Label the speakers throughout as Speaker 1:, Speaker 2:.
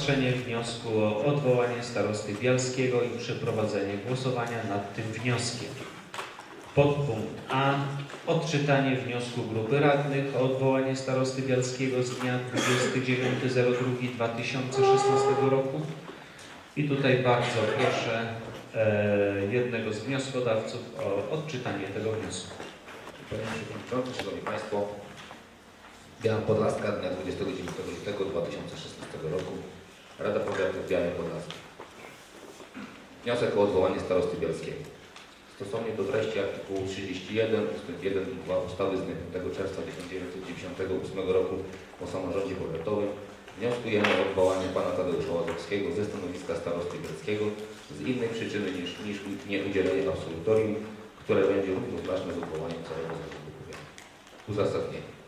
Speaker 1: rozpatrzenie wniosku o odwołanie starosty Bialskiego i przeprowadzenie głosowania nad tym wnioskiem. Podpunkt A. Odczytanie wniosku grupy radnych o odwołanie starosty Bialskiego z dnia 29.02.2016 roku. I tutaj bardzo proszę e, jednego z wnioskodawców o odczytanie tego wniosku.
Speaker 2: Panie Przewodniczący, Szanowni Państwo, Biała Podlaska dnia 29 lutego 2016 roku. Rada Powiatu Białej Podlaskiej. Wniosek o odwołanie starosty bielskiego. Stosownie do treści artykułu 31 ust. 1 i 2 ustawy z dnia 5 czerwca 1998 roku o samorządzie powiatowym wnioskujemy o odwołanie pana Tadeusza Łazowskiego ze stanowiska starosty bielskiego z innej przyczyny niż, niż nieudzielenie absolutorium, które będzie równoznaczne z odwołaniem całego zarządu powiatu. Uzasadnienie.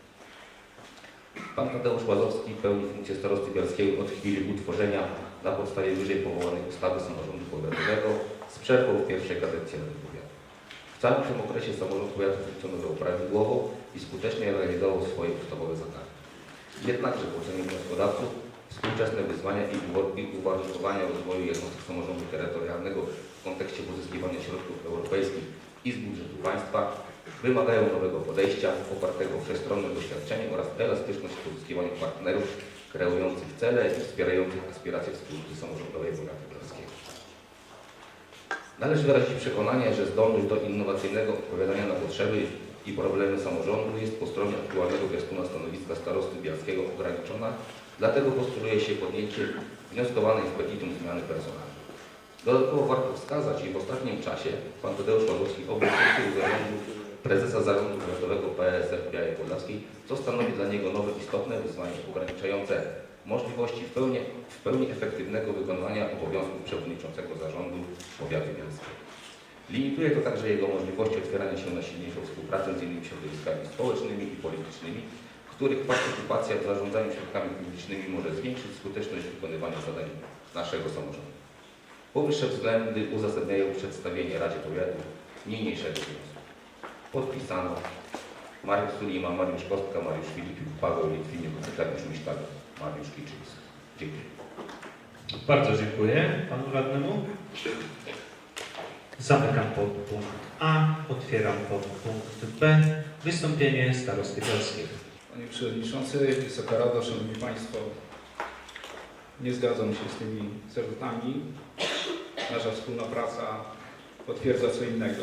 Speaker 2: Pan Tadeusz Łazowski pełni funkcję starosty bielskiego od chwili utworzenia na podstawie wyżej powołanej ustawy samorządu powiatowego z przerwą w pierwszej kadencji Rady Powiatu. W całym tym okresie samorząd powiatu funkcjonował prawidłowo i skutecznie realizował swoje ustawowe zadania. Jednakże w ocenie wnioskodawców współczesne wyzwania i uwarunkowania rozwoju jednostek samorządu terytorialnego w kontekście pozyskiwania środków europejskich i z budżetu państwa wymagają nowego podejścia opartego o doświadczenie oraz elastyczność w pozyskiwaniu partnerów kreujących cele i wspierających aspiracje wspólnoty samorządowej powiatu bielskiego. Należy wyrazić przekonanie, że zdolność do innowacyjnego odpowiadania na potrzeby i problemy samorządu jest po stronie aktualnego piastuna stanowiska starosty bialskiego ograniczona, dlatego postuluje się podjęcie wnioskowanej w petitum zmiany personalnej. Dodatkowo warto wskazać, iż w ostatnim czasie pan Tadeusz objął funkcję zarządu prezesa zarządu powiatowego PSF Białej Podlaskiej, co stanowi dla niego nowe istotne wyzwanie ograniczające możliwości w pełni, w pełni efektywnego wykonywania obowiązków przewodniczącego zarządu powiatu bielskiego. Limituje to także jego możliwości otwierania się na silniejszą współpracę z innymi środowiskami społecznymi i politycznymi, w których partycypacja w zarządzaniu środkami publicznymi może zwiększyć skuteczność wykonywania zadań naszego samorządu. Powyższe względy uzasadniają przedstawienie Radzie Powiatu niniejszego wniosku. Podpisano Mariusz Sulima, Mariusz Kostka, Mariusz Filipik, Paweł Litwiniuk, Dariusz Misztak, Mariusz Kiczyński. Dziękuję.
Speaker 1: Bardzo dziękuję panu radnemu. Zamykam podpunkt A. Otwieram podpunkt B. Wystąpienie starosty Bialskiego.
Speaker 3: Panie Przewodniczący, Wysoka Rado, Szanowni Państwo, nie zgadzam się z tymi zarzutami. Nasza wspólna praca potwierdza co innego.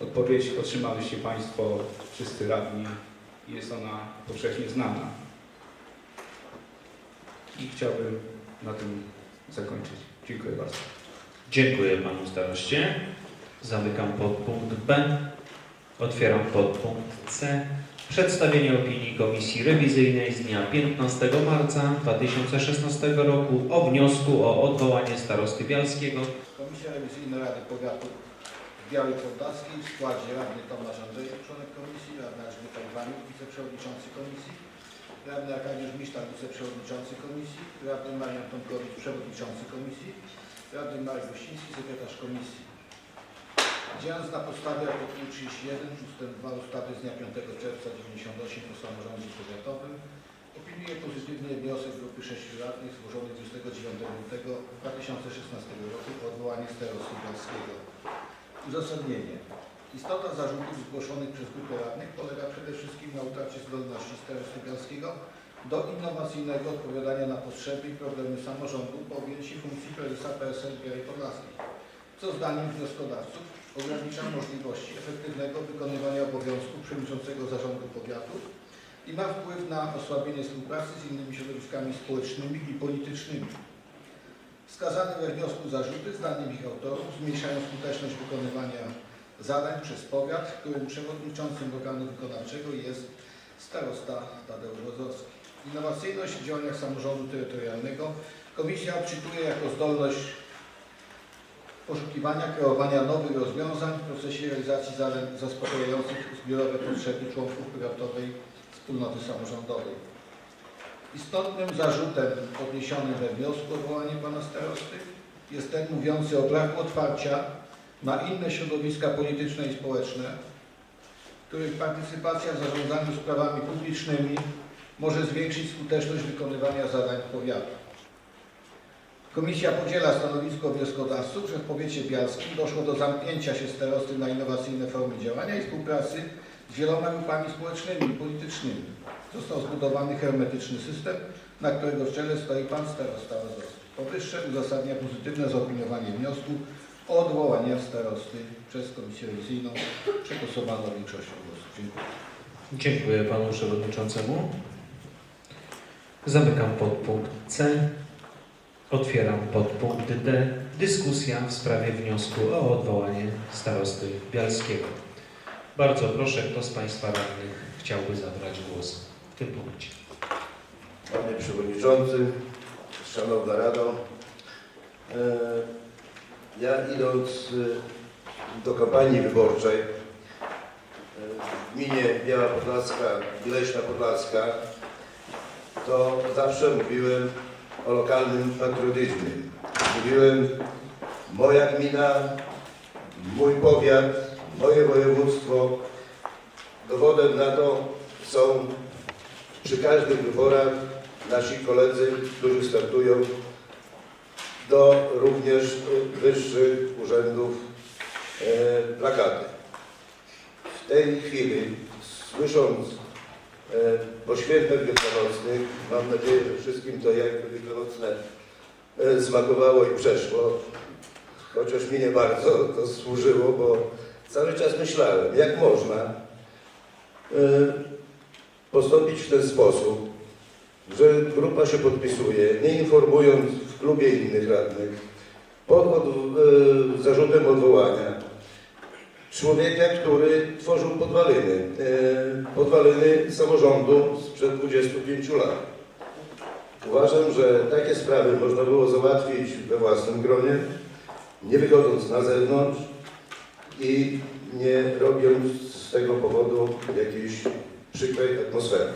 Speaker 3: Odpowiedź otrzymaliście Państwo, wszyscy radni i jest ona powszechnie znana. I chciałbym na tym zakończyć. Dziękuję bardzo.
Speaker 1: Dziękuję panu staroście. Zamykam podpunkt B. Otwieram podpunkt C. Przedstawienie opinii Komisji Rewizyjnej z dnia 15 marca 2016 roku o wniosku o odwołanie starosty Bialskiego
Speaker 4: Komisja Rewizyjna Rady Powiatu Białej Podlaskiej w składzie radny Tomasz Andrzejek, członek komisji, radny Elżbieta Iwaniuk, wiceprzewodniczący komisji, radny Arkadiusz Misztak, wiceprzewodniczący komisji, radny Marian Tomkowicz, przewodniczący komisji, radny Marek Gościński, sekretarz komisji. Działając na podstawie artykułu 31 ust. 2 ustawy z dnia 5 czerwca 98 o samorządzie powiatowym, opiniuję pozytywnie wniosek grupy sześciu radnych złożony 29 lutego 2016 roku o odwołanie starosty Bialskiego. Uzasadnienie. Istota zarzutów zgłoszonych przez grupę radnych polega przede wszystkim na utracie zdolności Bialskiego do innowacyjnego odpowiadania na potrzeby i problemy samorządu po objęciu funkcji prezesa PSL Białej Podlaskiej, co zdaniem wnioskodawców ogranicza możliwości efektywnego wykonywania obowiązków przewodniczącego zarządu powiatu i ma wpływ na osłabienie współpracy z innymi środowiskami społecznymi i politycznymi. Wskazane we wniosku zarzuty, zdaniem ich autorów, zmniejszają skuteczność wykonywania zadań przez powiat, którym przewodniczącym organu wykonawczego jest starosta Tadeusz Łozowski. Innowacyjność w działaniach samorządu terytorialnego Komisja odczytuje jako zdolność poszukiwania, kreowania nowych rozwiązań w procesie realizacji zadań zaspokajających zbiorowe potrzeby członków powiatowej wspólnoty samorządowej. Istotnym zarzutem podniesionym we wniosku o odwołanie pana starosty jest ten mówiący o braku otwarcia na inne środowiska polityczne i społeczne, których partycypacja w zarządzaniu sprawami publicznymi może zwiększyć skuteczność wykonywania zadań powiatu. Komisja podziela stanowisko wnioskodawców, że w powiecie bialskim doszło do zamknięcia się starosty na innowacyjne formy działania i współpracy z wieloma grupami społecznymi i politycznymi. Został zbudowany hermetyczny system, na którego czele stoi pan starosta Ozorski. Powyższe uzasadnia pozytywne zaopiniowanie wniosku o odwołanie starosty przez Komisję Rewizyjną przegłosowaną większością głosów. Dziękuję.
Speaker 1: Dziękuję panu przewodniczącemu. Zamykam podpunkt C. Otwieram podpunkt D. Dyskusja w sprawie wniosku o odwołanie starosty Bialskiego. Bardzo proszę, kto z Państwa radnych chciałby zabrać głos w tym punkcie.
Speaker 5: Panie Przewodniczący, Szanowna Rado, e, ja idąc e, do kampanii wyborczej e, w gminie Biała Podlaska Leśna Podlaska, to zawsze mówiłem o lokalnym patriotyzmie. Mówiłem moja gmina, mój powiat, moje województwo. Dowodem na to są przy każdych wyborach nasi koledzy, którzy startują do również wyższych urzędów e, plakaty. W tej chwili, słysząc e, po świętach wielkanocnych, mam nadzieję, że wszystkim to jak wielkanocne e, smakowało i przeszło, chociaż mi nie bardzo to służyło, bo cały czas myślałem, jak można e, postąpić w ten sposób, że grupa się podpisuje, nie informując w klubie innych radnych, pod od, e, zarzutem odwołania. Człowieka, który tworzył podwaliny, e, podwaliny samorządu sprzed 25 lat. Uważam, że takie sprawy można było załatwić we własnym gronie, nie wychodząc na zewnątrz i nie robiąc z tego powodu jakiejś przykrej atmosfery.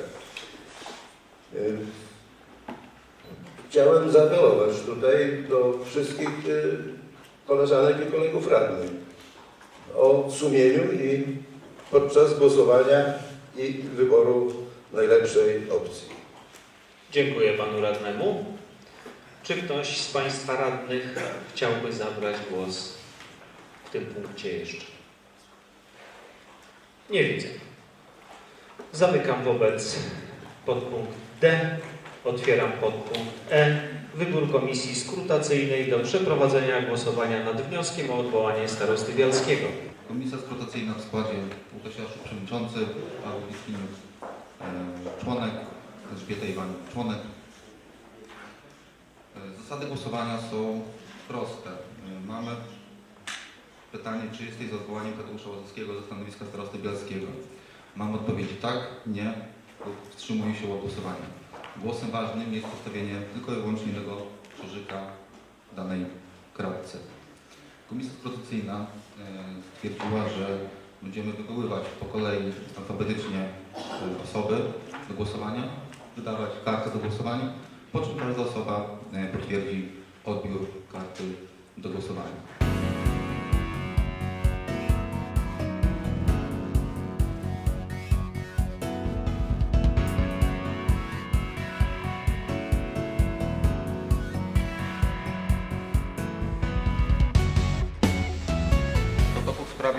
Speaker 5: Chciałem zaapelować tutaj do wszystkich y, koleżanek i kolegów radnych o sumieniu i podczas głosowania i wyboru najlepszej opcji.
Speaker 1: Dziękuję panu radnemu. Czy ktoś z Państwa radnych chciałby zabrać głos w tym punkcie jeszcze? Nie widzę. Zamykam wobec podpunkt D. Otwieram podpunkt E. Wybór komisji skrutacyjnej do przeprowadzenia głosowania nad wnioskiem o odwołanie starosty Bialskiego.
Speaker 6: Komisja skrotacyjna w składzie Łukasz Jaszczuk, przewodniczący, Paweł Lichwiniuk, e, członek, Elżbieta Iwan, członek. E, Zasady głosowania są proste. E, Mamy pytanie, czy jesteś za odwołaniem Tadeusza Łazowskiego ze stanowiska starosty Bielskiego. Mam odpowiedzi tak, nie wstrzymuję się od głosowania. Głosem ważnym jest postawienie tylko i wyłącznie tego krzyżyka w danej kratce. Komisja skrotacyjna e, stwierdziła, że będziemy wywoływać po kolei alfabetycznie e, osoby do głosowania, wydawać kartę do głosowania, po czym każda osoba e, potwierdzi odbiór karty do głosowania.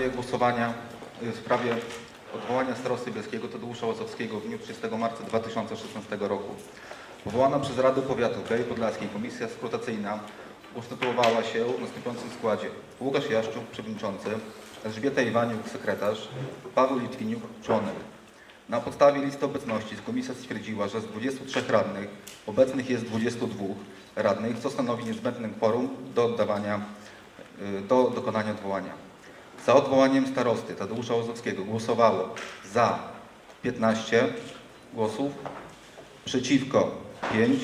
Speaker 6: Sprawie głosowania, y, w sprawie odwołania starosty bielskiego Tadeusza Łazowskiego w dniu 30 marca 2016 roku. Powołana przez Radę Powiatu Białej Podlaskiej Komisja Skrutacyjna ustytułowała się w następującym składzie. Łukasz Jaszczuk, przewodniczący, Elżbieta Iwaniuk, sekretarz, Paweł Litwiniuk, członek. Na podstawie listy obecności komisja stwierdziła, że z 23 radnych obecnych jest 22 radnych, co stanowi niezbędne kworum do oddawania, y, do dokonania odwołania. Za odwołaniem starosty Tadeusza Łozowskiego głosowało za 15 głosów, przeciwko 5,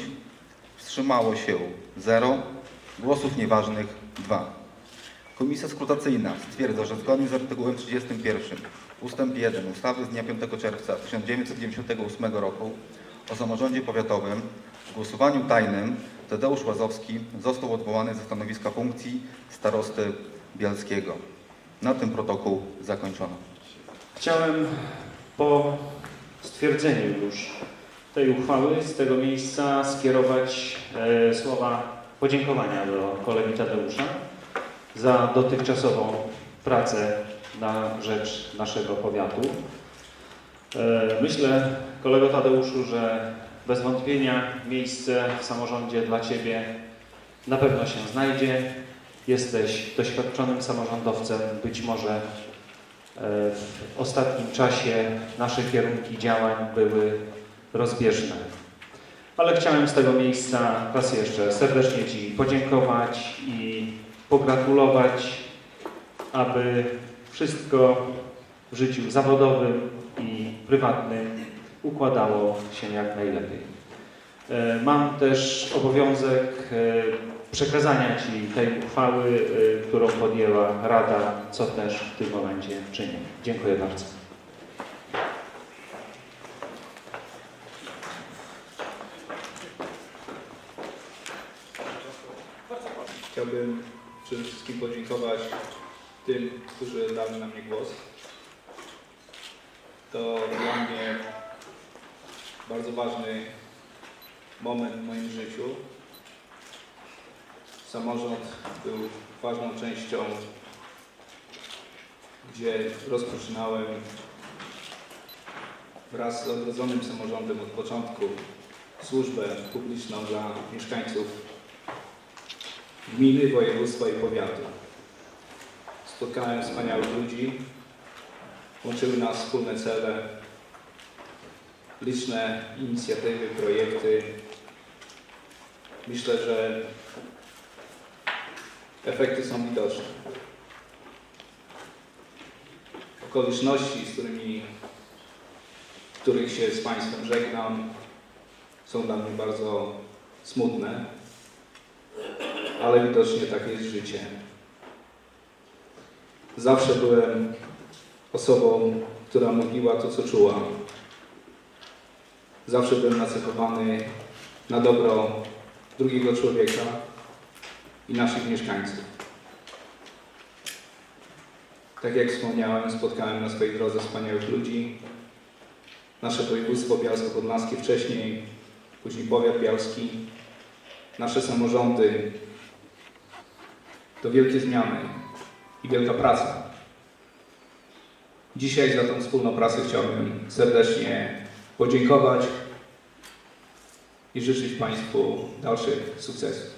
Speaker 6: wstrzymało się 0, głosów nieważnych 2. Komisja skrutacyjna stwierdza, że zgodnie z artykułem 31 ustęp 1 ustawy z dnia 5 czerwca 1998 roku o samorządzie powiatowym w głosowaniu tajnym Tadeusz Łazowski został odwołany ze stanowiska funkcji starosty bielskiego. Na tym protokół zakończono.
Speaker 7: Chciałem po stwierdzeniu już tej uchwały z tego miejsca skierować e, słowa
Speaker 1: podziękowania do kolegi Tadeusza za dotychczasową pracę na rzecz naszego powiatu. E, Myślę, kolego Tadeuszu, że bez wątpienia miejsce w samorządzie dla Ciebie na pewno się znajdzie. Jesteś doświadczonym samorządowcem, być może e, w ostatnim czasie nasze kierunki działań były rozbieżne. Ale chciałem z tego miejsca raz jeszcze serdecznie Ci podziękować i pogratulować, aby wszystko w życiu zawodowym i prywatnym układało się jak najlepiej. E, Mam też obowiązek e, przekazania Ci tej uchwały, e, którą podjęła Rada, co też w tym momencie czynię. Dziękuję bardzo.
Speaker 3: Chciałbym przede wszystkim podziękować tym, którzy dali na mnie głos. To dla mnie bardzo ważny moment w moim życiu. Samorząd był ważną częścią, gdzie rozpoczynałem wraz z odrodzonym samorządem od początku służbę publiczną dla mieszkańców gminy, województwa i powiatu. Spotkałem wspaniałych ludzi, łączyły nas wspólne cele, liczne inicjatywy, projekty. Myślę, że efekty są widoczne. Okoliczności, z którymi, których się z Państwem żegnam, są dla mnie bardzo smutne ale widocznie takie jest życie. Zawsze byłem osobą, która mówiła to, co czuła. Zawsze byłem nacechowany na dobro drugiego człowieka i naszych mieszkańców. Tak jak wspomniałem, spotkałem na swojej drodze wspaniałych ludzi. Nasze województwo bialsko-podlaskie wcześniej, później powiat bialski, nasze samorządy, to wielkie zmiany i wielka praca. Dzisiaj za tą wspólną pracę chciałbym serdecznie podziękować i życzyć Państwu dalszych sukcesów.